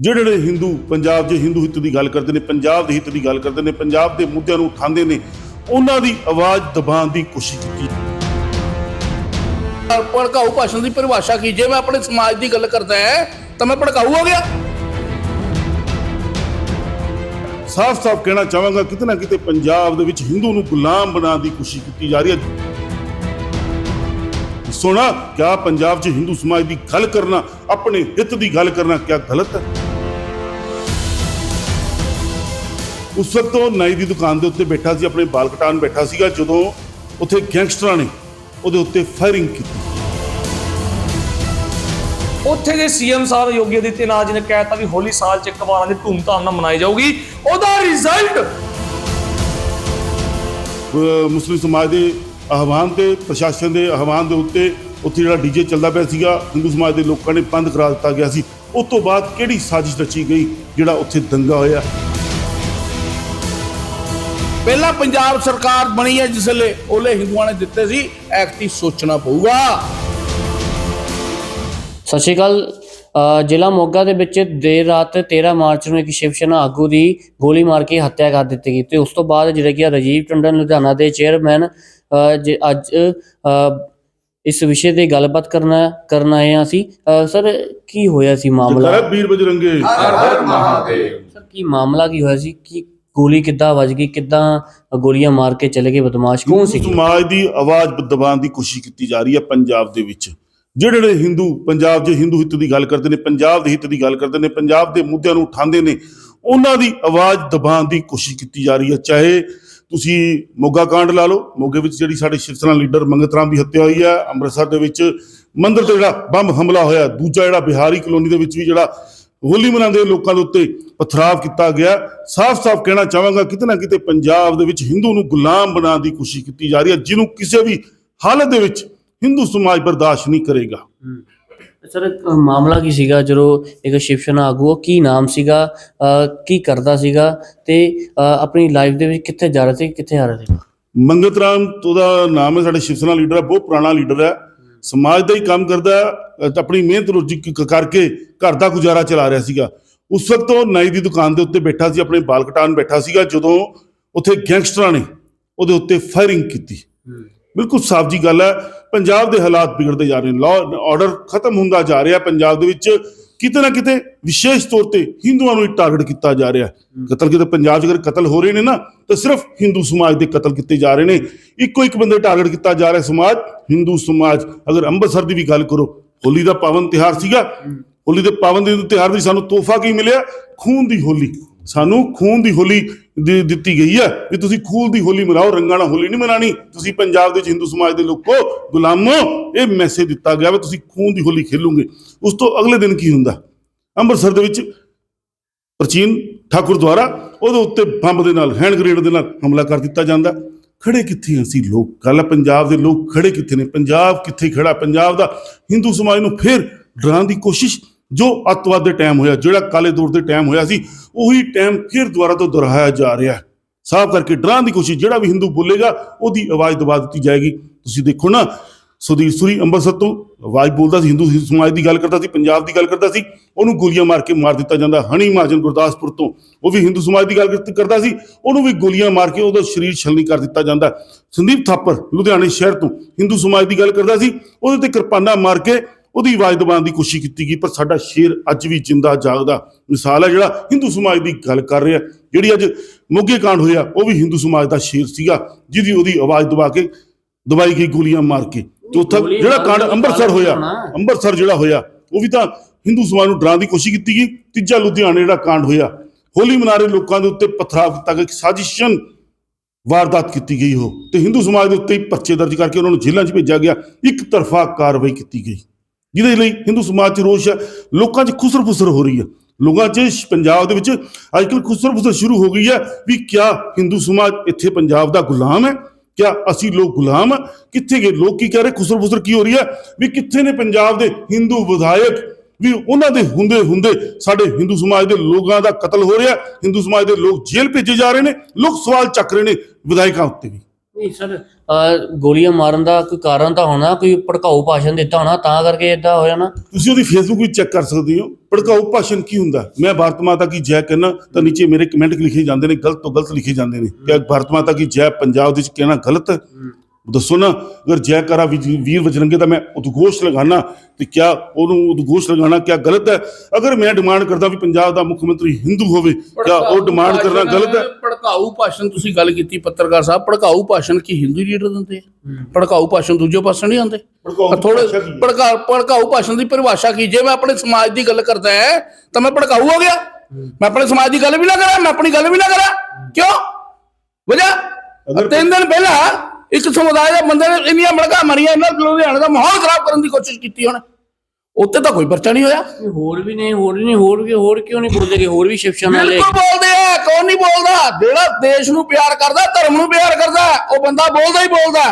ਜਿਹੜੇ ਜਿਹੜੇ ਹਿੰਦੂ ਪੰਜਾਬ 'ਚ ਹਿੰਦੂ ਹਿੱਤ ਦੀ ਗੱਲ ਕਰਦੇ ਨੇ ਪੰਜਾਬ ਦੇ ਹਿੱਤ ਦੀ ਗੱਲ ਕਰਦੇ ਨੇ ਪੰਜਾਬ ਦੇ ਮੁੱਦਿਆਂ ਨੂੰ ਉਠਾਉਂਦੇ ਨੇ ਉਹਨਾਂ ਦੀ ਆਵਾਜ਼ ਦਬਾਉਣ ਦੀ ਕੋਸ਼ਿਸ਼ ਕੀਤੀ ਭੜਕਾਊ ਭਾਸ਼ਣ ਦੀ ਪਰਿਭਾਸ਼ਾ ਕੀ? ਜੇ ਮੈਂ ਆਪਣੇ ਸਮਾਜ ਦੀ ਗੱਲ ਕਰਦਾ ਹਾਂ ਤਾਂ ਮੈਂ ਭੜਕਾਊ ਹੋ ਗਿਆ। ਸਾਫ਼-ਸਾਫ਼ ਕਹਿਣਾ ਚਾਹਾਂਗਾ ਕਿਤੇ ਨਾ ਕਿਤੇ ਪੰਜਾਬ ਦੇ ਵਿੱਚ ਹਿੰਦੂ ਨੂੰ ਗੁਲਾਮ ਬਣਾਉਣ ਦੀ ਕੋਸ਼ਿਸ਼ ਕੀਤੀ ਜਾ ਰਹੀ ਹੈ। ਸੋਣਾ ਕਿਆ ਪੰਜਾਬ 'ਚ ਹਿੰਦੂ ਸਮਾਜ ਦੀ ਗੱਲ ਕਰਨਾ ਆਪਣੇ ਹਿੱਤ ਦੀ ਗੱਲ ਕਰਨਾ ਕਿਆ ਗਲਤ ਹੈ? ਉਸ ਵਕਤ ਉਹ ਨਾਈ ਦੀ ਦੁਕਾਨ ਦੇ ਉੱਤੇ ਬੈਠਾ ਸੀ ਆਪਣੇ ਬਾਲ ਕਟਾਉਣ ਬੈਠਾ ਸੀਗਾ ਜਦੋਂ ਉੱਥੇ ਗੈਂਗਸਟਰਾਂ ਨੇ ਉਹਦੇ ਉੱਤੇ ਫਾਇਰਿੰਗ ਕੀਤੀ। ਉੱਥੇ ਦੇ ਸੀਐਮ ਸਾਹਿਬ ਯੋਗੀ ਆਦਿੱਤਿਆਨਾਥ ਜੀ ਨੇ ਕਹਿਤਾ ਵੀ ਹੋਲੀ ਸਾਲ ਚ ਇੱਕ ਵਾਰ ਦੀ ਧੂਮਧਾਮ ਨਾਲ ਮਨਾਈ ਜਾਊਗੀ। ਉਹਦਾ ਰਿਜ਼ਲਟ ਮੁਸਲਿਮ ਸਮਾਜ ਦੇ ਆਹਵਾਨ ਤੇ ਪ੍ਰਸ਼ਾਸਨ ਦੇ ਆਹਵਾਨ ਦੇ ਉੱਤੇ ਉੱਥੇ ਜਿਹੜਾ ਡੀਜੇ ਚੱਲਦਾ ਪਿਆ ਸੀਗਾ ਹਿੰਦੂ ਸਮਾਜ ਦੇ ਲੋਕਾਂ ਨੇ ਬੰਦ ਕਰਾ ਦਿੱਤਾ ਗਿਆ ਸੀ। ਉਸ ਤੋਂ ਬਾਅਦ ਕਿਹੜੀ ਸਾਜ਼ਿਸ਼ ਰਚੀ ਗਈ ਜਿਹੜਾ ਉੱਥੇ ਦੰਗਾ ਹੋਇਆ? ਪਹਿਲਾਂ ਪੰਜਾਬ ਸਰਕਾਰ ਬਣੀ ਹੈ ਜਿਸ ਵੇਲੇ ਉਹਲੇ ਹਿੰਦੂਆਂ ਨੇ ਦਿੱਤੇ ਸੀ ਐਕਟੀ ਸੋਚਣਾ ਪਊਗਾ? ਸਤਿ ਸ਼੍ਰੀ ਅਕਾਲ। ਜ਼ਿਲ੍ਹਾ ਮੋਗਾ ਦੇ ਵਿੱਚ ਦੇਰ ਰਾਤ 13 ਮਾਰਚ ਨੂੰ ਇੱਕ ਸ਼ਿਵ ਸੈਨਾ ਆਗੂ ਦੀ ਗੋਲੀ ਮਾਰ ਕੇ ਹੱਤਿਆ ਕਰ ਦਿੱਤੀ ਗਈ ਤੇ ਉਸ ਤੋਂ ਬਾਅਦ ਜਿਹੜਾ ਕਿ ਆ ਰਾਜੀਵ ਟੰਡਨ ਲੁਧਿਆਣਾ ਦੇ ਚੇਅਰਮੈਨ ਅ, ਜੇ ਅੱਜ ਇਸ ਵਿਸ਼ੇ ਤੇ ਗੱਲਬਾਤ ਕਰਨਾ ਕਰਨ ਆਏ ਹਾਂ ਅਸੀਂ। ਸਰ ਕੀ ਹੋਇਆ ਸੀ ਮਾਮਲਾ? ਜਕਰਾ ਵੀਰ ਬਜਰੰਗੇ। ਸਰ ਕੀ ਮਾਮਲਾ ਕੀ ਹੋਇਆ ਸੀ? ਕੀ ਗੋਲੀ ਕਿੱਦਾਂ ਵੱਜ ਗਈ ਕਿੱਦਾਂ ਗੋਲੀਆਂ ਮਾਰ ਕੇ ਚਲੇ ਗਏ ਬਦਮਾਸ਼ ਕੌਣ ਸੀ ਸਮਾਜ ਦੀ ਆਵਾਜ਼ ਦਬਾਉਣ ਦੀ ਕੋਸ਼ਿਸ਼ ਕੀਤੀ ਜਾ ਰਹੀ ਹੈ ਪੰਜਾਬ ਦੇ ਵਿੱਚ। ਜਿਹੜੇ ਜਿਹੜੇ ਹਿੰਦੂ ਪੰਜਾਬ 'ਚ ਹਿੰਦੂ ਹਿੱਤ ਦੀ ਗੱਲ ਕਰਦੇ ਨੇ ਪੰਜਾਬ ਦੇ ਹਿੱਤ ਦੀ ਗੱਲ ਕਰਦੇ ਨੇ ਪੰਜਾਬ ਦੇ ਮੁੱਦਿਆਂ ਨੂੰ ਉਠਾਉਂਦੇ ਨੇ ਉਹਨਾਂ ਦੀ ਆਵਾਜ਼ ਦਬਾਉਣ ਦੀ ਕੋਸ਼ਿਸ਼ ਕੀਤੀ ਜਾ ਰਹੀ ਹੈ। ਚਾਹੇ ਤੁਸੀਂ ਮੋਗਾ ਕਾਂਡ ਲਾ ਲਓ ਮੋਗੇ ਵਿੱਚ ਜਿਹੜੀ ਸਾਡੇ ਸ਼ਿਵ ਸੈਨਾ ਲੀਡਰ ਮੰਗਤ ਰਾਮ ਦੀ ਹੱਤਿਆ ਹੋਈ ਹੈ ਅੰਮ੍ਰਿਤਸਰ ਦੇ ਵਿੱਚ ਮੰਦਿਰ ਤੇ ਜਿਹੜਾ ਬੰਬ ਹਮਲਾ ਹੋਇਆ ਦੂਜਾ ਜਿਹੜਾ ਬਿਹਾਰੀ ਕਲੋਨੀ ਦੇ ਵਿੱਚ ਵੀ ਜਿਹੜਾ ਹੋਲੀ ਮਨਾਉਂਦੇ ਲੋਕਾਂ ਦੇ ਉੱਤੇ ਪਥਰਾਵ ਕੀਤਾ ਗਿਆ। ਸਾਫ਼-ਸਾਫ਼ ਕਹਿਣਾ ਚਾਹਾਂਗਾ ਕਿਤੇ ਨਾ ਕਿਤੇ ਪੰਜਾਬ ਦੇ ਵਿੱਚ ਹਿੰਦੂ ਨੂੰ ਗੁਲਾਮ ਬਣਾਉਣ ਦੀ ਕੋਸ਼ਿਸ਼ ਕੀਤੀ ਜਾ ਰਹੀ ਹੈ ਜਿਹਨੂੰ ਕਿਸੇ ਵੀ ਹਾਲਤ ਦੇ ਵਿੱਚ ਹਿੰਦੂ ਸਮਾਜ ਬਰਦਾਸ਼ਤ ਨਹੀਂ ਕਰੇਗਾ। ਸਰ ਮਾਮਲਾ ਕੀ ਸੀਗਾ? ਜਦੋਂ ਇੱਕ ਸ਼ਿਵ ਸੈਨਾ ਆਗੂ ਉਹ ਕੀ ਨਾਮ ਸੀਗਾ? ਕੀ ਕਰਦਾ ਸੀਗਾ? ਤੇ ਆਪਣੀ ਲਾਈਫ ਦੇ ਵਿੱਚ ਕਿੱਥੇ ਜਾ ਰਿਹਾ ਸੀ ਕਿੱਥੇ ਆ ਰਿਹਾ ਸੀ ਮੰਗਤ ਰਾਮ ਉਹਦਾ ਨਾਮ ਹੈ ਸਾਡੇ ਸ਼ਿਵ ਸੈਨਾ ਲੀਡਰ ਹੈ ਬਹੁਤ ਪੁਰਾਣਾ ਲੀਡਰ ਹੈ। ਸਮਾਜ ਦਾ ਹੀ ਕੰਮ ਕਰਦਾ ਆਪਣੀ ਮਿਹਨਤ ਰੋਜੀ ਕਰਕੇ ਘਰ ਦਾ ਗੁਜ਼ਾਰਾ ਚਲਾ ਰਿਹਾ ਸੀਗਾ। ਉਸ ਵਕਤ ਉਹ ਨਾਈ ਦੀ ਦੁਕਾਨ ਦੇ ਉੱਤੇ ਬੈਠਾ ਸੀ ਆਪਣੇ ਬਾਲ ਕਟਾਉਣ ਬੈਠਾ ਸੀਗਾ ਜਦੋਂ ਉੱਥੇ ਗੈਂਗਸਟਰਾਂ ਨੇ ਉਹਦੇ ਉੱਤੇ ਫਾਇਰਿੰਗ ਕੀਤੀ। ਬਿਲਕੁਲ ਸਾਫ਼ ਜੀ ਗੱਲ ਹੈ ਪੰਜਾਬ ਦੇ ਹਾਲਾਤ ਵਿਗੜਦੇ ਜਾ ਰਹੇ ਨੇ। ਲਾਅ ਆਰਡਰ ਖਤਮ ਹੁੰਦਾ ਜਾ ਰਿਹਾ ਪੰਜਾਬ ਦੇ ਵਿੱਚ ਕਿਤੇ ਨਾ ਕਿਤੇ ਵਿਸ਼ੇਸ਼ ਤੌਰ ਤੇ ਹਿੰਦੂਆਂ ਨੂੰ ਹੀ ਟਾਰਗੇਟ ਕੀਤਾ ਜਾ ਰਿਹਾ। ਕਤਲ ਕਿਤੇ ਪੰਜਾਬ 'ਚ ਅਗਰ ਕਤਲ ਹੋ ਰਹੇ ਨੇ ਨਾ ਤਾਂ ਸਿਰਫ ਹਿੰਦੂ ਸਮਾਜ ਦੇ ਕਤਲ ਕੀਤੇ ਜਾ ਰਹੇ ਨੇ। ਇੱਕੋ ਇੱਕ ਬੰਦੇ ਟਾਰਗੇਟ ਕੀਤਾ ਜਾ ਰਿਹਾ ਸਮਾਜ ਹਿੰਦੂ ਸਮਾਜ। ਅਗਰ ਅੰਮ੍ਰਿਤਸਰ ਦੀ ਵੀ ਗੱਲ ਕਰੋ ਹੋਲੀ ਦਾ ਪਾਵਨ ਤਿਹਾਰ ਸੀਗਾ। ਹੋਲੀ ਦੇ ਪਾਵਨ ਦੇ ਤਿਹਾਰ ਦੀ ਸਾਨੂੰ ਤੋਹਫਾ ਕੀ ਮਿਲਿਆ? ਖੂਨ ਦੀ ਹੋਲੀ। ਸਾਨੂੰ ਖੂਨ ਦੀ ਹੋਲੀ ਦਿੱਤੀ ਗਈ ਹੈ ਵੀ ਤੁਸੀਂ ਖੂਨ ਦੀ ਹੋਲੀ ਮਨਾਓ ਰੰਗਾਂ ਨਾਲ ਹੋਲੀ ਨਹੀਂ ਮਨਾਣੀ। ਤੁਸੀਂ ਪੰਜਾਬ ਦੇ ਵਿੱਚ ਹਿੰਦੂ ਸਮਾਜ ਦੇ ਲੋਕੋ ਗੁਲਾਮੋ ਇਹ ਮੈਸੇਜ ਦਿੱਤਾ ਗਿਆ ਵੀ ਤੁਸੀਂ ਖੂਨ ਦੀ ਹੋਲੀ ਖੇਲੋਗੇ। ਉਸ ਤੋਂ ਅਗਲੇ ਦਿਨ ਕੀ ਹੁੰਦਾ? ਅੰਮ੍ਰਿਤਸਰ ਦੇ ਵਿੱਚ ਪ੍ਰਾਚੀਨ ਠਾਕੁਰ ਦੁਆਰਾ ਉਹਦੇ ਉੱਤੇ ਬੰਬ ਦੇ ਨਾਲ ਹੈਂਡ ਗ੍ਰੇਨੇਡ ਦੇ ਨਾਲ ਹਮਲਾ ਕਰ ਦਿੱਤਾ ਜਾਂਦਾ। ਖੜੇ ਕਿੱਥੇ ਹਾਂ ਅਸੀਂ ਲੋਕ? ਗੱਲ ਪੰਜਾਬ ਦੇ ਲੋਕ ਖੜੇ ਕਿੱਥੇ ਨੇ? ਪੰਜਾਬ ਕਿੱਥੇ ਖੜਾ? ਪੰਜਾਬ ਦਾ ਹਿੰਦੂ ਸਮਾਜ ਨੂੰ ਫੇਰ ਡਰਾਉਣ ਦੀ ਕੋਸ਼ਿਸ਼ ਜੋ ਅੱਤਵਾਦ ਦੇ ਟਾਈਮ ਹੋਇਆ, ਜਿਹੜਾ ਕਾਲੇ ਦੌਰ ਦੇ ਟਾਈਮ ਹੋਇਆ ਸੀ, ਉਹੀ ਟਾਈਮ ਫਿਰ ਦੁਬਾਰਾ ਤੋਂ ਦੁਹਰਾਇਆ ਜਾ ਰਿਹਾ ਹੈ। ਸਾਫ਼ ਕਰਕੇ ਡਰਾਉਣ ਦੀ ਕੋਸ਼ਿਸ਼, ਜਿਹੜਾ ਵੀ ਹਿੰਦੂ ਬੋਲੇਗਾ, ਉਹਦੀ ਆਵਾਜ਼ ਦਬਾ ਦਿੱਤੀ ਜਾਏਗੀ। ਤੁਸੀਂ ਦੇਖੋ ਨਾ ਸੁਧੀਰ ਸੂਰੀ ਅੰਮ੍ਰਿਤਸਰ ਤੋਂ ਆਵਾਜ਼ ਬੋਲਦਾ ਸੀ, ਹਿੰਦੂ ਸਮਾਜ ਦੀ ਗੱਲ ਕਰਦਾ ਸੀ, ਪੰਜਾਬ ਦੀ ਗੱਲ ਕਰਦਾ ਸੀ, ਉਹਨੂੰ ਗੋਲੀਆਂ ਮਾਰ ਕੇ ਮਾਰ ਦਿੱਤਾ ਜਾਂਦਾ। ਹਣੀ ਮਹਾਜਨ ਗੁਰਦਾਸਪੁਰ ਤੋਂ ਉਹ ਵੀ ਹਿੰਦੂ ਸਮਾਜ ਦੀ ਗੱਲ ਕਰਦਾ ਸੀ, ਉਹਨੂੰ ਵੀ ਗੋਲੀਆਂ ਮਾਰ ਕੇ ਉਹਦਾ ਸਰੀਰ ਛਲਨੀ ਕਰ ਦਿੱਤਾ ਜਾਂਦਾ। ਸੰਦੀਪ ਥਾਪਰ, ਲੁਧਿਆਣੇ ਸ਼ਹਿਰ ਤੋਂ ਹਿੰਦੂ ਸਮਾਜ ਦੀ ਗੱਲ ਕਰਦਾ ਸੀ, ਉਹਦੇ ਤੇ ਕਿਰਪਾਨਾਂ ਮਾਰ ਕੇ ਉਹਦੀ ਆਵਾਜ਼ ਦਬਾਉਣ ਦੀ ਕੋਸ਼ਿਸ਼ ਕੀਤੀ ਗਈ, ਪਰ ਸਾਡਾ ਸ਼ੇਰ ਅੱਜ ਵੀ ਜਿੰਦਾ ਜਾਗਦਾ। ਮਿਸਾਲ ਹੈ ਜਿਹੜਾ ਹਿੰਦੂ ਸਮਾਜ ਦੀ ਗੱਲ ਕਰ ਰਿਹਾ, ਜਿਹੜੀ ਅੱਜ ਮੋਗੇ ਕਾਂਡ ਹੋਇਆ, ਉਹ ਵੀ ਹਿੰਦੂ ਸਮਾਜ ਦਾ ਸ਼ੇਰ ਸੀਗਾ, ਜਿਹਦੀ ਉਹਦੀ ਆਵਾਜ਼ ਦਬਾ ਕੇ, ਦਬਾਈ ਗਈ ਗੋਲੀਆਂ ਮਾਰ ਕੇ। ਚੌਥਾ ਜਿਹੜਾ ਕਾਂਡ ਅੰਮ੍ਰਿਤਸਰ ਹੋਇਆ। ਅੰਮ੍ਰਿਤਸਰ ਜਿਹੜਾ ਹੋਇਆ ਉਹ ਵੀ ਤਾਂ ਹਿੰਦੂ ਸਮਾਜ ਨੂੰ ਡਰਾਉਣ ਦੀ ਕੋਸ਼ਿਸ਼ ਕੀਤੀ ਗਈ। ਤੀਜਾ ਲੁਧਿਆਣੇ ਜਿਹੜਾ ਕਾਂਡ ਹੋਇਆ ਹੋਲੀ ਮਨਾ ਰਹੇ ਲੋਕਾਂ ਦੇ ਉੱਤੇ ਪਥਰਾਵ ਕੀਤਾ ਗਿਆ ਇੱਕ ਸਾਜ਼ਿਸ਼ਨ ਵਾਰਦਾਤ ਕੀਤੀ ਗਈ ਉਹ। ਤੇ ਹਿੰਦੂ ਸਮਾਜ ਦੇ ਉੱਤੇ ਹੀ ਪਰਚੇ ਦਰਜ ਕਰਕੇ ਉਹਨਾਂ ਨੂੰ ਜੇਲ੍ਹਾਂ 'ਚ ਭੇਜਿਆ ਗਿਆ। ਇੱਕ ਤਰਫਾ ਕਾਰਵਾਈ ਕੀਤੀ ਗਈ। ਜਿਹਦੇ ਲਈ ਹਿੰਦੂ ਸਮਾਜ 'ਚ ਰੋਸ਼ ਹੈ ਲੋਕਾਂ 'ਚ ਖੁਸਰ ਫੁਸਰ ਹੋ ਰਹੀ ਹੈ। ਲੋਕਾਂ 'ਚ ਪੰਜਾਬ ਦੇ ਵਿੱਚ ਅੱਜਕੱਲ ਖੁਸਰ ਫੁਸਰ ਸ਼ੁਰੂ ਹੋ ਗਈ ਹੈ ਵੀ ਕਿਆ ਹਿੰਦੂ ਸਮਾਜ ਇੱਥੇ ਪੰਜਾਬ ਦਾ ਗੁਲਾਮ ਹੈ? ਕਿਆ ਅਸੀਂ ਲੋਕ ਗੁਲਾਮ ਹਾਂ ਕਿੱਥੇ ਗਏ? ਲੋਕ ਕੀ ਕਹਿ ਰਹੇ? ਖੁਸਰ ਫੁਸਰ ਕੀ ਹੋ ਰਹੀ ਹੈ ਵੀ ਕਿੱਥੇ ਨੇ ਪੰਜਾਬ ਦੇ ਹਿੰਦੂ ਵਿਧਾਇਕ? ਵੀ ਉਹਨਾਂ ਦੇ ਹੁੰਦੇ ਹੁੰਦੇ ਸਾਡੇ ਹਿੰਦੂ ਸਮਾਜ ਦੇ ਲੋਕਾਂ ਦਾ ਕਤਲ ਹੋ ਰਿਹਾ। ਹਿੰਦੂ ਸਮਾਜ ਦੇ ਲੋਕ ਜੇਲ੍ਹ ਭੇਜੇ ਜਾ ਰਹੇ ਨੇ। ਲੋਕ ਸਵਾਲ ਚੱਕ ਰਹੇ ਨੇ ਵਿਧਾਇਕਾਂ ਉੱਤੇ ਵੀ। ਨਹੀਂ ਸਰ ਗੋਲੀਆਂ ਮਾਰਨ ਦਾ ਕੋਈ ਕਾਰਨ ਤਾਂ ਹੋਣਾ, ਕੋਈ ਭੜਕਾਊ ਭਾਸ਼ਣ ਦਿੱਤਾ ਹੋਣਾ, ਤਾਂ ਕਰਕੇ ਇਦਾਂ ਹੋਇਆ ਨਾ। ਤੁਸੀਂ ਉਹਦੀ ਫੇਸਬੁੱਕ ਵਿੱਚ ਚੈੱਕ ਕਰ ਸਕਦੇ ਹੋ, ਭੜਕਾਊ ਭਾਸ਼ਣ ਕੀ ਹੁੰਦਾ? ਮੈਂ ਭਾਰਤ ਮਾਤਾ ਕੀ ਜੈ ਕਹਿਣਾ ਤਾਂ ਨੀਚੇ ਮੇਰੇ ਕਮੈਂਟ ਲਿਖੇ ਜਾਂਦੇ ਨੇ, ਗਲਤ ਤੋਂ ਗਲਤ ਲਿਖੇ ਜਾਂਦੇ ਨੇ। ਕਿ ਭਾਰਤ ਮਾਤਾ ਕੀ ਜੈ ਪੰਜਾਬ ਦੇ ਵਿੱਚ ਕਹਿਣਾ ਗਲਤ ਹੈ? ਦੱਸੋ ਨਾ ਅਗਰ ਜੈ ਕਰਾ ਵਿਜ- ਵੀਰ ਬਜਰੰਗੇ ਦਾ ਮੈਂ ਉਦਘੋਸ਼ ਲਗਾਣਾ ਤੇ ਕਿਆ ਉਹਨੂੰ ਉਦਘੋਸ਼ ਲਗਾਣਾ ਕਿਆ ਗਲਤ ਹੈ? ਅਗਰ ਮੈਂ ਡਿਮਾਂਡ ਕਰਦਾ ਵੀ ਪੰਜਾਬ ਦਾ ਮੁੱਖ ਮੰਤਰੀ ਹਿੰਦੂ ਹੋਵੇ ਕਿਆ ਉਹ ਡਿਮਾਂਡ ਕਰਨਾ ਗਲਤ ਹੈ? ਭੜਕਾਊ ਭਾਸ਼ਣ ਤੁਸੀਂ ਗੱਲ ਕੀਤੀ ਪੱਤਰਕਾਰ ਸਾਹਿਬ ਭੜਕਾਊ ਭਾਸ਼ਣ ਕੀ ਹਿੰਦੂ ਲੀਡਰ ਦਿੰਦੇ ਆ? ਭੜਕਾਊ ਭਾਸ਼ਣ ਦੂਜੇ ਪਾਸੇ ਨਹੀਂ ਆਉਂਦੇ? ਥੋੜੇ? ਭੜਕਾ ਭੜਕਾਊ ਭਾਸ਼ਣ ਦੀ ਪਰਿਭਾਸ਼ਾ ਕੀ? ਜੇ ਮੈਂ ਆਪਣੇ ਸਮਾਜ ਦੀ ਗੱਲ ਕਰਦਾ ਹੈ ਤਾਂ ਮੈਂ ਭੜਕਾਊ ਹੋ ਗਿਆ। ਮੈਂ ਆਪਣੇ ਸਮਾਜ ਦੀ ਗੱਲ ਵੀ ਨਾ ਕਰਾਂ ਮੈਂ ਆਪਣੀ ਗੱਲ ਵੀ ਨਾ ਕਰਾਂ। ਕਿਉਂ? ਅਗਰ- ਤਿੰਨ ਦਿਨ ਪਹਿਲਾਂ ਇੱਕ ਸਮੁਦਾਇ ਦੇ ਬੰਦੇ ਨੇ ਇੰਨੀਆਂ ਮੜਕਾ ਮਾਰੀਆਂ ਇਹਨਾਂ ਲੁਧਿਆਣੇ ਦਾ ਮਾਹੌਲ ਖਰਾਬ ਕਰਨ ਦੀ ਕੋਸ਼ਿਸ਼ ਕੀਤੀ ਉਹਨੇ ਉੱਤੇ ਤਾਂ ਕੋਈ ਪਰਚਾ ਨਹੀਂ ਹੋਇਆ। ਹੋਰ ਵੀ ਨਹੀਂ ਹੋਰ ਨਹੀਂ ਹੋਰ ਵੀ ਹੋਰ ਕਿਉਂ ਨਹੀਂ ਬੋਲਦੇ ਕਿ ਹੋਰ ਵੀ ਸ਼ਿਵਸ਼ਨ ਵਾਲੇ? ਬਿਲਕੁਲ ਬੋਲਦੇ ਆ ਕੌਣ ਨਹੀਂ ਬੋਲਦਾ? ਜਿਹੜਾ ਦੇਸ਼ ਨੂੰ ਪਿਆਰ ਕਰਦਾ ਧਰਮ ਨੂੰ ਪਿਆਰ ਕਰਦਾ ਉਹ ਬੰਦਾ ਬੋਲਦਾ ਹੀ ਬੋਲਦਾ।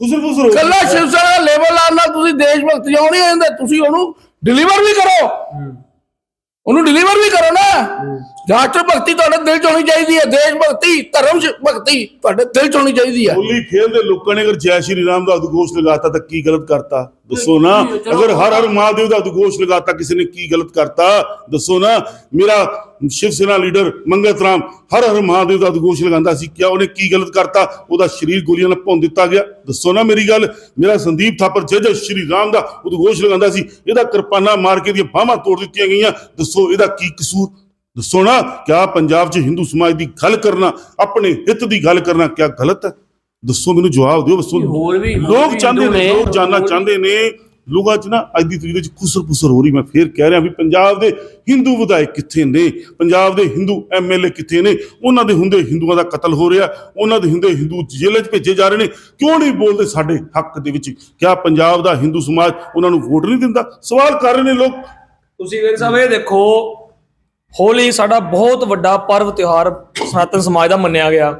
ਖੁਸਰ ਹੋ ਕੱਲਾ ਸ਼ਿਵ ਸੈਨਾ ਦਾ ਲੈਵਲ ਲਾਉਣ ਨਾਲ ਤੁਸੀਂ ਦੇਸ਼ ਭਗਤੀ ਆਉ ਨਹੀਂ ਜਾਂਦੇ ਤੁਸੀਂ ਉਹਨੂੰ ਡਿਲੀਵਰ ਵੀ ਕਰੋ। ਉਹਨੂੰ ਡਿਲੀਵਰ ਵੀ ਕਰੋ ਨਾ। ਰਾਸ਼ਟਰ ਭਗਤੀ ਤੁਹਾਡੇ ਦਿਲ ਚ ਹੋਣੀ ਚਾਹੀਦੀ ਹੈ ਦੇਸ਼ ਭਗਤੀ ਧਰਮ ਭਗਤੀ ਤੁਹਾਡੇ ਦਿਲ ਚ ਹੋਣੀ ਚਾਹੀਦੀ ਹੈ। ਹੋਲੀ ਖੇਲਦੇ ਲੋਕਾਂ ਨੇ ਅਗਰ ਜੈ ਸ਼੍ਰੀ ਰਾਮ ਦਾ ਉਦਘੋਸ਼ ਲਗਾਤਾ ਤਾਂ ਕੀ ਗਲਤ ਕਰਤਾ? ਦੱਸੋ ਨਾ। ਅਗਰ ਹਰ ਹਰ ਮਹਾਦੇਵ ਦਾ ਉਦਘੋਸ਼ ਲਗਾਤਾ ਕਿਸੇ ਨੇ ਕੀ ਗਲਤ ਕਰਤਾ? ਦੱਸੋ ਨਾ। ਮੇਰਾ ਸ਼ਿਵ ਸੈਨਾ ਲੀਡਰ ਮੰਗਤ ਰਾਮ ਹਰ ਹਰ ਮਹਾਦੇਵ ਦਾ ਉਦਘੋਸ਼ ਲਗਾਉਂਦਾ ਸੀ। ਕਿਆ ਉਹਨੇ ਕੀ ਗਲਤ ਕਰਤਾ? ਉਹਦਾ ਸਰੀਰ ਗੋਲੀਆਂ ਨਾਲ ਭੁੰਨ ਦਿੱਤਾ ਗਿਆ। ਦੱਸੋ ਨਾ ਮੇਰੀ ਗੱਲ। ਮੇਰਾ ਸੰਦੀਪ ਥਾਪਰ ਜੈ ਜੈ ਸ਼੍ਰੀ ਰਾਮ ਦਾ ਉਦਘੋਸ਼ ਲਗਾਉਂਦਾ ਸੀ। ਇਹਦਾ ਕਿਰਪਾਨਾ ਮਾਰ ਕੇ ਦੀਆਂ ਬਾਹਾਂ ਤੋੜ ਦਿੱਤੀਆਂ ਗਈਆਂ। ਦੱਸੋ ਇਹਦਾ ਕੀ ਕਸੂਰ? ਦੱਸੋ ਨਾ ਕਿਆ ਪੰਜਾਬ 'ਚ ਹਿੰਦੂ ਸਮਾਜ ਦੀ ਗੱਲ ਕਰਨਾ ਆਪਣੇ ਹਿੱਤ ਦੀ ਗੱਲ ਕਰਨਾ ਕਿਆ ਗਲਤ ਹੈ? ਦੱਸੋ ਮੈਨੂੰ ਜਵਾਬ ਦਿਓ ਦੱਸੋ। ਹੋਰ ਵੀ ਲੋਕ ਚਾਹੁੰਦੇ ਹਿੰਦੂ ਨੇ ਲੋਕ ਜਾਨਣਾ ਚਾਹੁੰਦੇ ਨੇ। ਲੋਕਾਂ 'ਚ ਨਾ ਅੱਜ ਦੀ ਤਰੀਕ ਵਿੱਚ ਖੁਸਰ ਪੁਸਰ ਹੋ ਰਹੀ ਮੈਂ ਫੇਰ ਕਹਿ ਰਿਹਾ ਵੀ ਪੰਜਾਬ ਦੇ ਹਿੰਦੂ ਵਿਧਾਇਕ ਕਿੱਥੇ ਨੇ? ਪੰਜਾਬ ਦੇ ਹਿੰਦੂ ਐਮਐਲਏ ਕਿੱਥੇ ਨੇ? ਉਹਨਾਂ ਦੇ ਹੁੰਦੇ ਹਿੰਦੂਆਂ ਦਾ ਕਤਲ ਹੋ ਰਿਹਾ ਉਹਨਾਂ ਦੇ ਹੁੰਦੇ ਹਿੰਦੂ ਜੇਲ੍ਹ 'ਚ ਭੇਜੇ ਜਾ ਰਹੇ ਨੇ। ਕਿਉਂ ਨਹੀਂ ਬੋਲਦੇ ਸਾਡੇ ਹੱਕ ਦੇ ਵਿੱਚ? ਕਿਆ ਪੰਜਾਬ ਦਾ ਹਿੰਦੂ ਸਮਾਜ ਉਹਨਾਂ ਨੂੰ ਵੋਟ ਨਹੀਂ ਦਿੰਦਾ? ਸਵਾਲ ਕਰ ਰਹੇ ਨੇ ਲੋਕ। ਤੁਸੀਂ ਵੇਖ ਸਾਹਿਬ ਇਹ ਦੇਖੋ ਹੋਲੀ ਸਾਡਾ ਬਹੁਤ ਵੱਡਾ ਪਰਵ ਤਿਉਹਾਰ ਸਨਾਤਨ ਸਮਾਜ ਦਾ ਮੰਨਿਆ ਗਿਆ।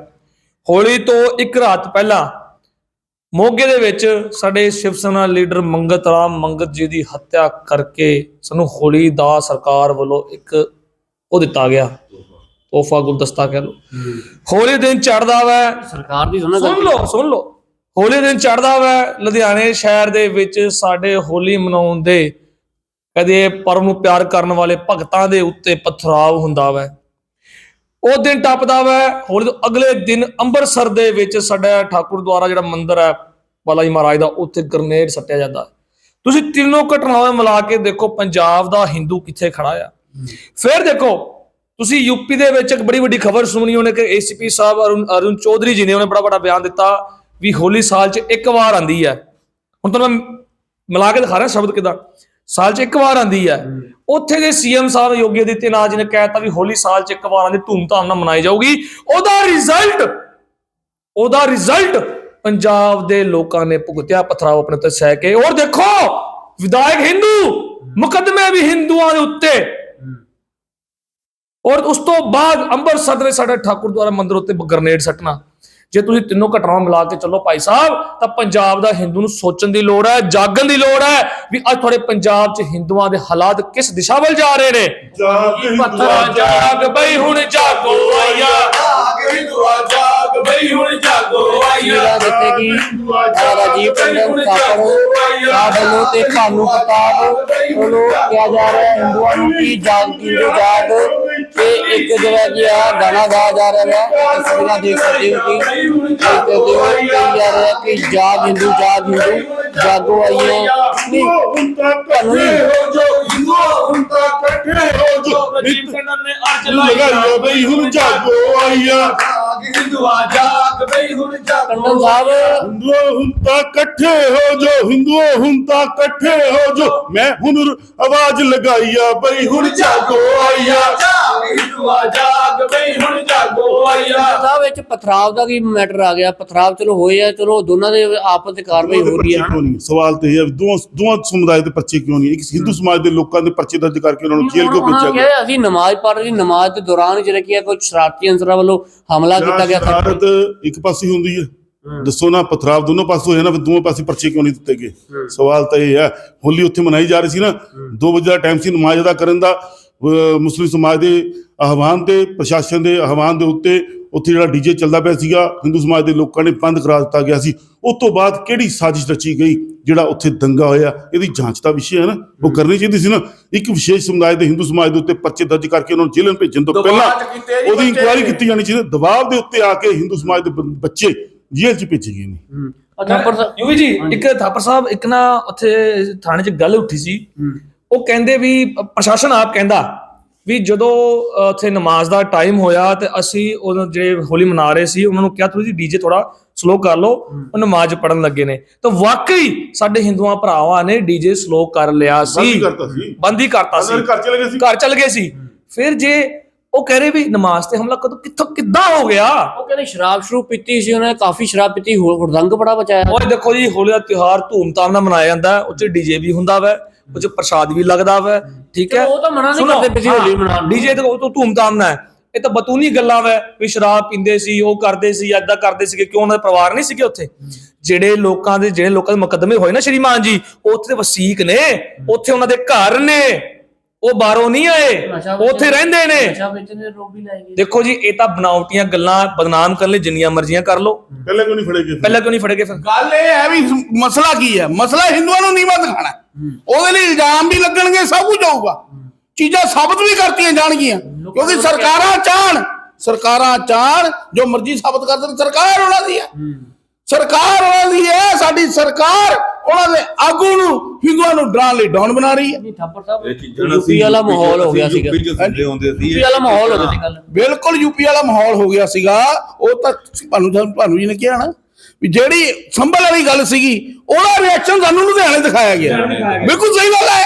ਹੋਲੀ ਤੋਂ ਇੱਕ ਰਾਤ ਪਹਿਲਾਂ ਮੋਗੇ ਦੇ ਵਿੱਚ ਸਾਡੇ ਸ਼ਿਵ ਸੈਨਾ ਲੀਡਰ ਮੰਗਤ ਰਾਮ ਮੰਗਤ ਜੀ ਦੀ ਹੱਤਿਆ ਕਰਕੇ ਸਾਨੂੰ ਹੋਲੀ ਦਾ ਸਰਕਾਰ ਵੱਲੋਂ ਇੱਕ ਉਹ ਦਿੱਤਾ ਗਿਆ। ਤੋਹਫਾ ਗੁਲਦਸਤਾ ਕਹਿ ਲਓ। ਹੋਲੀ ਦਿਨ ਚੜਦਾ ਵੈ। ਸਰਕਾਰ ਦੀ ਸੁਣ ਲਓ ਸੁਣ ਲਓ। ਹੋਲੀ ਦਿਨ ਚੜਦਾ ਵੈ। ਲੁਧਿਆਣੇ ਸ਼ਹਿਰ ਦੇ ਵਿੱਚ ਸਾਡੇ ਹੋਲੀ ਮਨਾਉਣ ਦੇ ਕਦੇ ਪਰਮ ਨੂੰ ਪਿਆਰ ਕਰਨ ਵਾਲੇ ਭਗਤਾਂ ਦੇ ਉੱਤੇ ਪਥਰਾਵ ਹੁੰਦਾ ਵੈ। ਉਹ ਦਿਨ ਟੱਪਦਾ ਵੈ। ਹੋਲੀ ਤੋਂ ਅਗਲੇ ਦਿਨ ਅੰਮ੍ਰਿਤਸਰ ਦੇ ਵਿੱਚ ਸਾਡਾ ਠਾਕੁਰ ਦੁਆਰਾ ਜਿਹੜਾ ਮੰਦਿਰ ਹੈ, ਬਾਲਾ ਜੀ ਮਹਾਰਾਜ ਦਾ, ਉੱਥੇ ਗ੍ਰਨੇਡ ਸੱਟਿਆ ਜਾਂਦਾ। ਤੁਸੀਂ ਤਿੰਨੋਂ ਘਟਨਾਵਾਂ ਮਿਲਾ ਕੇ ਦੇਖੋ, ਪੰਜਾਬ ਦਾ ਹਿੰਦੂ ਕਿੱਥੇ ਖੜਾ ਆ। ਫਿਰ ਦੇਖੋ, ਤੁਸੀਂ ਯੂਪੀ ਦੇ ਵਿੱਚ ਇੱਕ ਬੜੀ ਵੱਡੀ ਖਬਰ ਸੁਣੀ, ਉਹਨੇ ਕਿ ਏਸੀਪੀ ਸਾਹਿਬ ਅਰੁਣ ਅਰੁਣ ਚੌਧਰੀ ਜੀ ਨੇ ਉਹਨੇ ਬੜਾ ਵੱਡਾ ਬਿਆਨ ਦਿੱਤਾ ਵੀ ਹੋਲੀ ਸਾਲ 'ਚ ਇੱਕ ਵਾਰ ਆਂਦੀ ਹੈ। ਹੁਣ ਤੁਹਾਨੂੰ ਮੈਂ ਮਿਲਾ ਕੇ ਦਿਖਾ ਰਿਹਾ ਸ਼ਬਦ ਕਿਦਾਂ? ਸਾਲ 'ਚ ਇੱਕ ਵਾਰ ਆਂਦੀ ਹੈ। ਉੱਥੇ ਦੇ ਸੀਐਮ ਸਾਹਿਬ ਯੋਗੀ ਆਦਿੱਤਿਆਨਾਥ ਜੀ ਨੇ ਕਹਿਤਾ ਵੀ ਹੋਲੀ ਸਾਲ 'ਚ ਇੱਕ ਵਾਰ ਆਂਦੀ ਧੂਮਧਾਮ ਨਾਲ ਮਨਾਈ ਜਾਊਗੀ। ਉਹਦਾ ਰਿਜ਼ਲਟ ਉਹਦਾ ਰਿਜ਼ਲਟ ਪੰਜਾਬ ਦੇ ਲੋਕਾਂ ਨੇ ਭੁਗਤਿਆ ਪਥਰਾਵ ਆਪਣੇ ਉੱਤੇ ਸਹਿ ਕੇ। ਔਰ ਦੇਖੋ ਵਿਧਾਇਕ ਹਿੰਦੂ ਮੁਕੱਦਮੇ ਵੀ ਹਿੰਦੂਆਂ ਦੇ ਉੱਤੇ। ਔਰ ਉਸ ਤੋਂ ਬਾਅਦ ਅੰਮ੍ਰਿਤਸਰ ਦੇ ਸਾਡੇ ਠਾਕੁਰ ਦੁਆਰਾ ਮੰਦਿਰ ਉੱਤੇ ਗ੍ਰਨੇਡ ਸੱਟਣਾ। ਜੇ ਤੁਸੀਂ ਤਿੰਨੋਂ ਘਟਨਾਵਾਂ ਮਿਲਾ ਕੇ ਚੱਲੋ ਭਾਈ ਸਾਹਿਬ ਤਾਂ ਪੰਜਾਬ ਦਾ ਹਿੰਦੂ ਨੂੰ ਸੋਚਣ ਦੀ ਲੋੜ ਹੈ ਜਾਗਣ ਦੀ ਲੋੜ ਹੈ ਵੀ ਅੱਜ ਤੁਹਾਡੇ ਪੰਜਾਬ 'ਚ ਹਿੰਦੂਆਂ ਦੇ ਹਾਲਾਤ ਕਿਸ ਦਿਸ਼ਾ ਵੱਲ ਜਾ ਰਹੇ ਨੇ? ਜਾਗ ਪੱਥਰਾ ਜਾਗ ਬਈ ਹੁਣ ਜਾਗੋ ਆਇਆ ਜਾਗ ਹਿੰਦੂਆ ਜਾਗ ਬਈ ਹੁਣ ਜਾਗੋ ਜਿਹੜਾ ਦਿੱਤੇ ਅਹ ਰਾਜੀਵ ਟੰਡਨ ਕਾਪੜ ਸਾਹਿਬ ਵੱਲੋਂ ਤੇ ਖਾਨੂ ਪ੍ਰਤਾਪ ਵੱਲੋਂ ਕਿਹਾ ਜਾ ਰਿਹਾ ਹਿੰਦੂਆਂ ਨੂੰ ਕਿ ਜਾਗ ਹਿੰਦੂ ਜਾਗ ਤੇ ਇੱਕ ਜਿਹੜਾ ਕਿ ਆ ਗਾਣਾ ਗਾਇਆ ਜਾ ਰਿਹਾ ਹੈ ਤਸਵੀਰਾਂ ਦੇਖ ਸਕਦੇ ਹੋ ਕਿ ਦੇਖ ਸਕਦੇ ਹੋ ਕਿ ਜਾ ਰਿਹਾ ਕਿ ਜਾਗ ਹਿੰਦੂ ਜਾਗ ਹਿੰਦੂ ਜਾਗੋ ਆਈਏ ਨਹੀਂ ਤੁਹਾਨੂੰ ਹਿੰਦੂ ਹੁਣ ਤਾਂ ਇਕੱਠੇ ਹੋ ਜੋ ਰਾਜੀਵ ਟੰਡਨ ਨੇ ਅਰਜ ਲਗਾਈਆ ਬਈ ਹੁਣ ਜਾਗੋ ਆਈਆ ਜਾਗ ਹਿੰਦੂਆ ਜਾਗ ਬਈ ਹੁਣ ਜਾਗੋ ਟੰਡਨ ਸਾਹਿਬ ਹਿੰਦੂ ਹੁਣ ਤਾਂ ਹੋ ਜੋ ਹਿੰਦੂ ਹੁਣ ਤਾਂ ਹੋ ਜੋ ਮੈਂ ਹੁਣ ਆਵਾਜ਼ ਲਗਾਈਆ ਬਈ ਹੁਣ ਜਾਗੋ ਆਈਆ ਹਿੰਦੂਆ ਜਾਗ ਬਈ ਹੁਣ ਜਾਗੋ ਆਇਆ ਸਾਹਿਬ ਵਿੱਚ ਪਥਰਾਵ ਦਾ ਕੀ ਮੈਟਰ ਆ ਗਿਆ? ਪਥਰਾਵ ਚਲੋ ਹੋਏ ਆ ਚਲੋ ਦੋਨਾਂ ਦੇ ਆਪਸ ਵਿੱਚ ਕਾਰਵਾਈ ਹੋ ਰਹੀ ਕਿਉਂ ਨਹੀਂ? ਸਵਾਲ ਤੇ ਇਹ ਹੈ ਦੋਵਾਂ ਦੋਵਾਂ ਸਮੁਦਾਇ ਦੇ ਪਰਚੇ ਕਿਉਂ ਨਹੀਂ? ਇੱਕ ਹਿੰਦੂ ਸਮਾਜ ਦੇ ਲੋਕਾਂ ਦੇ ਪਰਚੇ ਦਰਜ ਕਰਕੇ ਉਹਨਾਂ ਨੂੰ ਜੇਲ੍ਹ ਕਿਉਂ ਭੇਜਿਆ ਗਿਆ? ਅਸੀਂ ਨਮਾਜ਼ ਪੜ੍ਹ ਰਹੀ ਨਮਾਜ਼ ਦੇ ਦੌਰਾਨ ਜਿਹੜਾ ਕੀ ਹੈ ਕੋਈ ਸ਼ਰਾਰਤੀ ਅੰਸਰਾਂ ਵੱਲੋਂ ਹਮਲਾ ਕੀਤਾ ਗਿਆ ਸ਼ਰਾਰਤ ਇੱਕ ਪਾਸੇ ਹੁੰਦੀ ਹੈ। ਦੱਸੋ ਨਾ ਪਥਰਾਵ ਦੋਨੋਂ ਪਾਸੇ ਹੋਇਆ ਨਾ ਫਿਰ ਦੋਵੇਂ ਪਾਸੇ ਪਰਚੇ ਕਿਉਂ ਨਹੀਂ ਦਿੱਤੇ ਗਏ? ਸਵਾਲ ਤਾਂ ਇਹ ਹੈ ਹੋਲੀ ਉੱਥੇ ਮਨਾਈ ਜਾ ਰਹੀ ਸੀ ਨਾ 2 ਵਜੇ ਦਾ ਟਾਈਮ ਸੀ ਨਮਾਜ਼ ਅਦਾ ਕਰਨ ਦਾ। ਮੁਸਲਿਮ ਸਮਾਜ ਦੇ ਆਹਵਾਨ ਤੇ ਪ੍ਰਸ਼ਾਸਨ ਦੇ ਆਹਵਾਨ ਦੇ ਉੱਤੇ ਉੱਥੇ ਜਿਹੜਾ ਡੀਜੇ ਚੱਲਦਾ ਪਿਆ ਸੀਗਾ ਹਿੰਦੂ ਸਮਾਜ ਦੇ ਲੋਕਾਂ ਨੇ ਬੰਦ ਕਰਾ ਦਿੱਤਾ ਗਿਆ ਸੀ। ਉਸ ਤੋਂ ਬਾਅਦ ਕਿਹੜੀ ਸਾਜ਼ਿਸ਼ ਰਚੀ ਗਈ ਜਿਹੜਾ ਉੱਥੇ ਦੰਗਾ ਹੋਇਆ ਇਹਦੀ ਜਾਂਚ ਦਾ ਵਿਸ਼ਾ ਹੈ ਨਾ ਉਹ ਕਰਨੀ ਚਾਹੀਦੀ ਸੀ ਨਾ। ਇੱਕ ਵਿਸ਼ੇਸ਼ ਸਮੁਦਾਇ ਦੇ ਹਿੰਦੂ ਸਮਾਜ ਦੇ ਉੱਤੇ ਪਰਚੇ ਦਰਜ ਕਰਕੇ ਉਹਨਾਂ ਨੂੰ ਜੇਲ੍ਹ ਭੇਜਣ ਤੋਂ ਪਹਿਲਾਂ ਉਹਦੀ। ਇਨਕੁਆਇਰੀ ਕੀਤੀ ਜਾਣੀ ਚਾਹੀਦੀ। ਦਬਾਅ ਦੇ ਉੱਤੇ ਆ ਕੇ ਹਿੰਦੂ ਸਮਾਜ ਦੇ ਬੱਚੇ ਜੇਲ੍ਹ 'ਚ ਭੇਜੇ ਗਏ ਨੇ। ਥਾਪਰ ਸਾਹਿਬ ਯੂਵੀ ਜੀ ਇੱਕ ਥਾਪਰ ਸਾਹਿਬ ਇੱਕ ਨਾ ਉੱਥੇ ਥਾਣੇ 'ਚ ਗੱਲ ਉੱਠੀ ਸੀ। ਉਹ ਕਹਿੰਦੇ ਵੀ ਪ੍ਰਸ਼ਾਸਨ ਆਪ ਕਹਿੰਦਾ ਵੀ ਜਦੋਂ ਉੱਥੇ ਨਮਾਜ਼ ਦਾ ਟਾਈਮ ਹੋਇਆ ਤੇ ਅਸੀਂ ਉਹ ਜਿਹੜੇ ਹੋਲੀ ਮਨਾ ਰਹੇ ਸੀ ਉਹਨਾਂ ਨੂੰ ਕਿਹਾ ਤੁਸੀਂ ਡੀਜੇ ਥੋੜਾ ਸਲੋ ਕਰ ਲਓ ਉਹ ਨਮਾਜ਼ ਪੜਨ ਲੱਗੇ ਨੇ। ਤਾਂ ਵਾਕਈ ਸਾਡੇ ਹਿੰਦੂਆਂ ਭਰਾਵਾਂ ਨੇ ਡੀਜੇ ਸਲੋ ਕਰ ਲਿਆ ਸੀ। ਬੰਦ ਹੀ ਕਰਤਾ ਸੀ। ਘਰ ਚਲੇ ਗਏ ਸੀ। ਘਰ ਚੱਲ ਗਏ ਸੀ। ਫਿਰ ਜੇ ਉਹ ਕਹਿ ਰਹੇ ਵੀ ਨਮਾਜ਼ ਤੇ ਹਮਲਾ ਕਦੋਂ ਕਿੱਥੋਂ ਕਿੱਦਾਂ ਹੋ ਗਿਆ? ਉਹ ਕਹਿੰਦੇ ਸ਼ਰਾਬ ਸ਼ਰੂ ਪੀਤੀ ਸੀ ਉਹਨੇ ਕਾਫੀ ਸ਼ਰਾਬ ਪੀਤੀ ਹੋਰ ਹੁੜਦੰਗ ਬੜਾ ਬਚਾਇਆ ਉਹ ਦੇਖੋ ਜੀ ਹੋਲੀ ਦਾ ਤਿਉਹਾਰ ਧੂਮਧਾਮ ਨਾਲ ਮਨਾਇਆ ਜਾਂਦਾ ਚ ਡੀਜੇ ਵੀ ਹੁੰਦਾ ਵਾ। ਉਹ ਚ ਪ੍ਰਸ਼ਾਦ ਵੀ ਲੱਗਦਾ ਵਾ ਠੀਕ ਹੈ ਉਹ ਤਾਂ ਮਨਾ ਨਹੀਂ ਕਰਦੇ ਸੀ ਹੋਲੀ ਮਨਾਉਣ। ਡੀਜੇ ਤੇ ਉਹ ਤੋਂ ਧੂਮਧਾਮ ਨਾਲ। ਇਹ ਤਾਂ ਬਤੂਨੀ ਗੱਲਾਂ ਵਾ ਵੀ ਸ਼ਰਾਬ ਪੀਂਦੇ ਸੀ ਉਹ ਕਰਦੇ ਸੀ ਏਦਾਂ ਕਰਦੇ ਸੀਗੇ ਕਿਉਂ ਉਹਨਾਂ ਦੇ ਪਰਿਵਾਰ ਨਹੀਂ ਸੀਗੇ ਉੱਥੇ ਜਿਹੜੇ ਲੋਕਾਂ ਦੇ ਜਿਹੜੇ ਲੋਕਾਂ ਦੇ ਮੁਕੱਦਮੇ ਹੋਏ ਨਾ ਸ਼੍ਰੀਮਾਨ ਜੀ ਉੱਥੇ ਦੇ ਵਸੀਕ ਨੇ ਉੱਥੇ ਉਹਨਾਂ ਦੇ ਘਰ ਨੇ ਉਹ ਬਾਹਰੋਂ ਨਹੀਂ ਆਏ ਉੱਥੇ ਰਹਿੰਦੇ ਨੇ। ਦੇਖੋ ਜੀ ਇਹ ਤਾਂ ਬਣਾਵਟੀਆਂ ਗੱਲਾਂ ਬਦਨਾਮ ਕਰਨ ਲਈ ਜਿੰਨੀਆਂ ਮਰਜ਼ੀਆਂ ਕਰ ਲਓ। ਪਹਿਲੇ ਕਿਉਂ ਨਹੀਂ ਫੜੇ ਗਏ ਸੀ? ਪਹਿਲਾਂ ਕਿਉਂ ਨਹੀਂ ਫੜੇ ਗਏ ਫਿਰ? ਗੱਲ ਇਹ ਹੈ ਵੀ ਮਸਲਾ ਕੀ ਹੈ? ਮਸਲਾ ਹਿੰਦੂਆਂ ਨੂੰ ਨੀਵਾ ਦਿਖਾਣਾ। ਉਹਦੇ ਲਈ ਇਲਜ਼ਾਮ ਵੀ ਲੱਗਣਗੇ ਸਭ ਕੁਝ ਹੋਊਗਾ। ਚੀਜ਼ਾਂ ਸਾਬਤ ਵੀ ਕਰਤੀਆਂ ਜਾਣਗੀਆਂ। ਕਿਉਂਕਿ ਸਰਕਾਰਾਂ ਚਾਹਣ ਸਰਕਾਰਾਂ ਚਾਹਣ ਜੋ ਮਰਜ਼ੀ ਸਾਬਤ ਕਰ ਦੇਣ ਸਰਕਾਰ ਉਹਨਾਂ ਦੀ ਹੈ। ਸਰਕਾਰ ਉਹਨਾਂ ਦੀ ਹੈ ਸਾਡੀ ਸਰਕਾਰ ਉਹਨਾਂ ਦੇ ਆਗੂ ਨੂੰ ਹਿੰਦੂਆਂ ਨੂੰ ਡਰਾਉਣ ਲਈ ਡਾਉਨ ਬਣਾ ਰਹੀ ਹੈ। ਥਾਪਰ ਸਾਹਿਬ ਯੂਪੀ ਵਾਲਾ ਮਾਹੌਲ ਹੋ ਗਿਆ ਸੀਗਾ। ਯੂਪੀ ਚ ਸੁਣਦੇ ਹੁੰਦੇ ਸੀ। ਯੂਪੀ ਵਾਲਾ ਮਾਹੌਲ ਹੋ ਗਿਆ ਸੀ ਕੱਲ ਬਿਲਕੁਲ ਯੂਪੀ ਵਾਲਾ ਮਾਹੌਲ ਹੋ ਗਿਆ ਸੀਗਾ। ਉਹ ਤਾਂ ਤੁਹਾਨੂੰ ਤੁਹਾਨੂੰ ਜੀ ਨੇ ਕਿਹਾ ਨਾ ਵੀ ਜਿਹੜੀ ਸੰਭਲ ਵਾਲੀ ਗੱਲ ਸੀਗੀ ਉਹਦਾ ਰਿਐਕਸ਼ਨ ਸਾਨੂੰ ਲੁਧਿਆਣੇ ਦਿਖਾਇਆ ਗਿਆ। ਬਿਲਕੁਲ ਸਹੀ ਗੱਲ ਹੈ।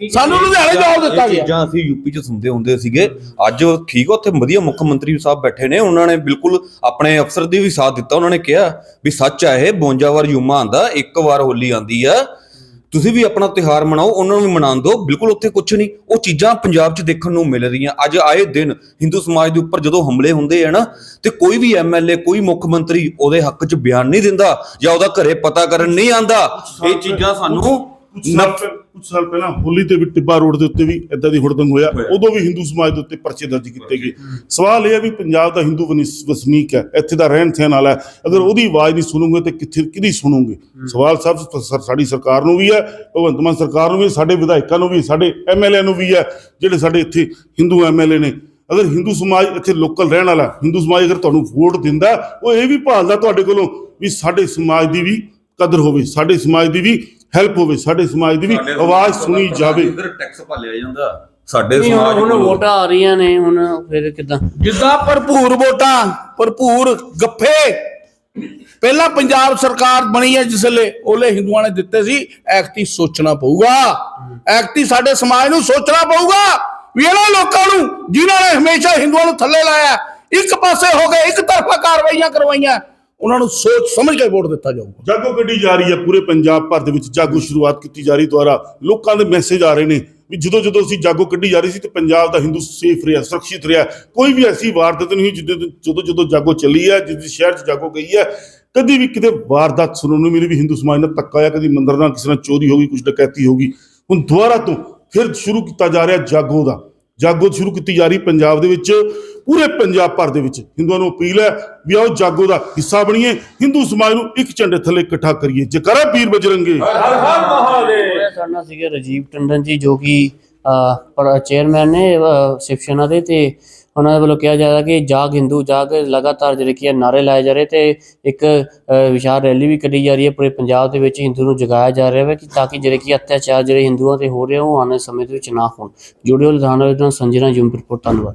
ਸਾਨੂੰ ਲੁਧਿਆਣੇ ਜਵਾਬ ਦਿੱਤਾ ਗਿਆ। ਚੀਜ਼ਾਂ ਅਸੀਂ ਯੂਪੀ ਚ ਸੁਣਦੇ ਹੁੰਦੇ ਸੀਗੇ। ਅੱਜ ਠੀਕ ਆ ਉੱਥੇ ਵਧੀਆ ਮੁੱਖ ਮੰਤਰੀ ਸਾਹਿਬ ਬੈਠੇ ਨੇ। ਉਹਨਾਂ ਨੇ ਬਿਲਕੁਲ ਆਪਣੇ ਅਫਸਰ ਦੀ ਵੀ ਸਾਥ ਦਿੱਤਾ। ਉਹਨਾਂ ਨੇ ਕਿਹਾ ਵੀ ਸੱਚ ਆ ਇਹ 52 ਵਾਰ ਯੂਮਾ ਆਂਦਾ ਇੱਕ ਵਾਰ ਹੋਲੀ ਆਂਦੀ ਆ। ਤੁਸੀਂ ਵੀ ਆਪਣਾ ਤਿਉਹਾਰ ਮਨਾਓ ਉਹਨਾਂ ਨੂੰ ਵੀ ਮਨਾਉਣ ਦਿਓ। ਬਿਲਕੁਲ ਉੱਥੇ ਕੁਝ ਨਹੀਂ। ਉਹ ਚੀਜ਼ਾਂ ਪੰਜਾਬ 'ਚ ਦੇਖਣ ਨੂੰ ਮਿਲ ਰਹੀਆਂ। ਅੱਜ ਆਏ ਦਿਨ ਹਿੰਦੂ ਸਮਾਜ ਦੇ ਉੱਪਰ ਜਦੋਂ ਹਮਲੇ ਹੁੰਦੇ ਆ ਨਾ ਤੇ ਕੋਈ ਵੀ ਐਮਐਲਏ ਕੋਈ ਮੁੱਖ ਮੰਤਰੀ ਉਹਦੇ ਹੱਕ 'ਚ ਬਿਆਨ ਨਹੀਂ ਦਿੰਦਾ ਜਾਂ ਉਹਦਾ ਘਰੇ ਪਤਾ ਕਰਨ ਨਹੀਂ ਆਂਦਾ। ਇਹ ਚੀਜ਼ਾਂ ਸਾਨੂੰ ਕੁਝ ਸਾਲ ਪਹਿ- ਕੁਝ ਸਾਲ ਪਹਿਲਾਂ ਹੋਲੀ ਤੇ ਵੀ ਟਿੱਬਾ ਰੋਡ ਦੇ ਉੱਤੇ ਵੀ ਇਦਾਂ ਦੀ ਹੁੜਦੰਗ ਹੋਇਆ। ਉਦੋਂ ਵੀ ਹਿੰਦੂ ਸਮਾਜ ਦੇ ਉੱਤੇ ਪਰਚੇ ਦਰਜ ਕੀਤੇ ਗਏ। ਸਵਾਲ ਇਹ ਹੈ ਵੀ ਪੰਜਾਬ ਦਾ ਹਿੰਦੂ ਵਨਿਸ- ਵਸਨੀਕ ਹੈ ਇੱਥੇ ਦਾ ਰਹਿਣ ਸਹਿਣ ਵਾਲਾ ਹੈ। ਅਗਰ ਉਹਦੀ ਆਵਾਜ਼ ਨਹੀਂ ਸੁਣੋਗੇ ਤੇ ਕਿੱਥੇ ਕਿਹਦੀ ਸੁਣੋਗੇ? ਸਵਾਲ ਸਭ ਸ- ਸਾਡੀ ਸਰਕਾਰ ਨੂੰ ਵੀ ਹੈ ਭਗਵੰਤ ਮਾਨ ਸਰਕਾਰ ਨੂੰ ਵੀ ਸਾਡੇ ਵਿਧਾਇਕਾਂ ਨੂੰ ਵੀ ਸਾਡੇ ਐਮਐਲਏ ਨੂੰ ਵੀ ਹੈ ਜਿਹੜੇ ਸਾਡੇ ਇੱਥੇ ਹਿੰਦੂ ਐਮਐਲਏ ਨੇ। ਅਗਰ ਹਿੰਦੂ ਸਮਾਜ ਇੱਥੇ ਲੋਕਲ ਰਹਿਣ ਵਾਲਾ ਹਿੰਦੂ ਸਮਾਜ ਅਗਰ ਤੁਹਾਨੂੰ ਵੋਟ ਦਿੰਦਾ ਉਹ ਇਹ ਵੀ ਭਾਲਦਾ ਤੁਹਾਡੇ ਕੋਲੋਂ ਵੀ ਸਾਡੇ ਸਮਾਜ ਦੀ ਵੀ ਕਦਰ ਹੋਵੇ ਸਾਡੇ ਸਮਾਜ ਦੀ ਵੀ ਹੈਲਪ ਹੋਵੇ ਸਾਡੇ ਸਮਾਜ ਦੀ ਵੀ ਆਵਾਜ਼ ਸੁਣੀ ਜਾਵੇ। ਇਧਰ ਟੈਕਸ ਭਾਲਿਆ ਜਾਂਦਾ। ਸਾਡੇ ਸਮਾਜ ਹੁਣ। ਵੋਟਾਂ ਆ ਰਹੀਆਂ ਨੇ ਹੁਣ ਫਿਰ ਕਿਦਾਂ? ਜਿੱਦਾਂ ਭਰਪੂਰ ਵੋਟਾਂ ਭਰਪੂਰ ਗੱਫੇ। ਪਹਿਲਾਂ ਪੰਜਾਬ ਸਰਕਾਰ ਬਣੀ ਹੈ ਜਿਸ ਵੇਲੇ ਉਹਲੇ ਹਿੰਦੂਆਂ ਨੇ ਦਿੱਤੇ ਸੀ ਐਕਟੀ ਸੋਚਣਾ ਪਊਗਾ। ਐਕਟੀ ਸਾਡੇ ਸਮਾਜ ਨੂੰ ਸੋਚਣਾ ਪਊਗਾ ਵੀ ਇਹਨਾਂ ਲੋਕਾਂ ਨੂੰ ਜਿਨ੍ਹਾਂ ਨੇ ਹਮੇਸ਼ਾ ਹਿੰਦੂਆਂ ਨੂੰ ਥੱਲੇ ਲਾਇਆ ਇੱਕ ਪਾਸੇ ਹੋ ਗਏ ਇੱਕ ਤਰਫਾ ਕਾਰਵਾਈਆਂ ਕਰਵਾਈਆਂ ਉਹਨਾਂ ਨੂੰ ਸੋਚ ਸਮਝ ਕੇ ਵੋਟ ਦਿੱਤਾ ਜਾਊਗਾ। ਜਾਗੋ ਕੱਢੀ ਜਾ ਰਹੀ ਹੈ ਪੂਰੇ ਪੰਜਾਬ ਭਰ ਦੇ ਵਿੱਚ ਜਾਗੋ ਸ਼ੁਰੂਆਤ ਕੀਤੀ ਜਾ ਰਹੀ ਦੁਆਰਾ। ਲੋਕਾਂ ਦੇ ਮੈਸੇਜ ਆ ਰਹੇ ਨੇ ਵੀ ਜਦੋਂ ਜਦੋਂ ਅਸੀਂ ਜਾਗੋ ਕੱਢੀ ਜਾ ਰਹੀ ਸੀ ਤੇ ਪੰਜਾਬ ਦਾ ਹਿੰਦੂ ਸੇਫ ਰਿਹਾ, ਸੁਰੱਖਿਅਤ ਰਿਹਾ। ਕੋਈ ਵੀ ਐਸੀ ਵਾਰਦਾਤ ਨਹੀਂ ਹੋਈ ਜਿੱਦੋਂ ਜਦੋਂ ਜਦੋਂ ਜਾਗੋ ਚੱਲੀ ਹੈ, ਜਿਸ ਸ਼ਹਿਰ 'ਚ ਜਾਗੋ ਗਈ ਹੈ, ਕਦੀ ਵੀ ਕਿਤੇ ਵਾਰਦਾਤ ਸੁਣਨ ਨੂੰ ਮਿਲੀ ਵੀ ਹਿੰਦੂ ਸਮਾਜ ਨਾਲ ਧੱਕਾ ਹੋਇਆ, ਕਦੀ ਮੰਦਰ ਨਾਲ ਕਿਸੇ ਨਾਲ ਚੋਰੀ ਹੋ ਗਈ ਕੁਝ ਡਕੈਤੀ ਹੋ ਗਈ। ਹੁਣ ਦੁਬਾਰਾ ਤੋਂ ਫਿਰ ਸ਼ੁਰੂ ਕੀਤਾ ਜਾ ਰਿਹਾ ਜਾਗੋ ਦਾ। ਜਾਗੋ ਸ਼ੁਰੂ ਕੀਤੀ ਜਾ ਰਹੀ ਪੰਜਾਬ ਦੇ ਵਿੱਚ ਪੂਰੇ ਪੰਜਾਬ ਭਰ ਦੇ ਵਿੱਚ। ਹਿੰਦੂਆਂ ਨੂੰ ਅਪੀਲ ਹੈ ਵੀ ਆਓ ਜਾਗੋ ਦਾ ਹਿੱਸਾ ਬਣੀਏ ਹਿੰਦੂ ਸਮਾਜ ਨੂੰ ਇੱਕ ਝੰਡੇ ਥੱਲੇ ਇਕੱਠਾ ਕਰੀਏ। ਜਕਰਾ ਪੀਰ ਬਜਰੰਗੇ ਹੋਇਆ ਸਾਡੇ ਨਾਲ ਸੀਗੇ ਰਾਜੀਵ ਟੰਡਨ ਜੀ ਜੋ ਕਿ ਚੇਅਰਮੈਨ ਨੇ ਸ਼ਿਵ ਸੈਨਾ ਦੇ ਤੇ ਉਹਨਾਂ ਦੇ ਵੱਲੋਂ ਕਿਹਾ ਜਾ ਰਿਹਾ ਕਿ ਜਾਗ ਹਿੰਦੂ ਜਾਗ ਲਗਾਤਾਰ ਜਿਹੜੇ ਕੀ ਹੈ ਨਾਰੇ ਲਾਏ ਜਾ ਰਹੇ ਤੇ ਇੱਕ ਵਿਸ਼ਾਲ ਰੈਲੀ ਵੀ ਕੱਢੀ ਜਾ ਰਹੀ ਹੈ ਪੂਰੇ ਪੰਜਾਬ ਦੇ ਵਿੱਚ ਹਿੰਦੂ ਨੂੰ ਜਗਾਇਆ ਜਾ ਰਿਹਾ ਹੈ ਕਿ ਤਾਂ ਕਿ ਜਿਹੜੇ ਕੀ ਅਤਿਆਚਾਰ ਜਿਹੜੇ ਹਿੰਦੂਆਂ ਤੇ ਹੋ ਰਹੇ ਆ, ਉਹ ਆਉਣ ਵਾਲੇ ਸਮੇਂ ਦੇ ਵਿੱਚ ਨਾ ਹੋਣ। ਜੁੜਿਓ ਲੁਧਿਆਣਾ ਵਿੱਚ ਸੰਜਨਾ ਜੁਮ ਧੰਨਵਾਦ।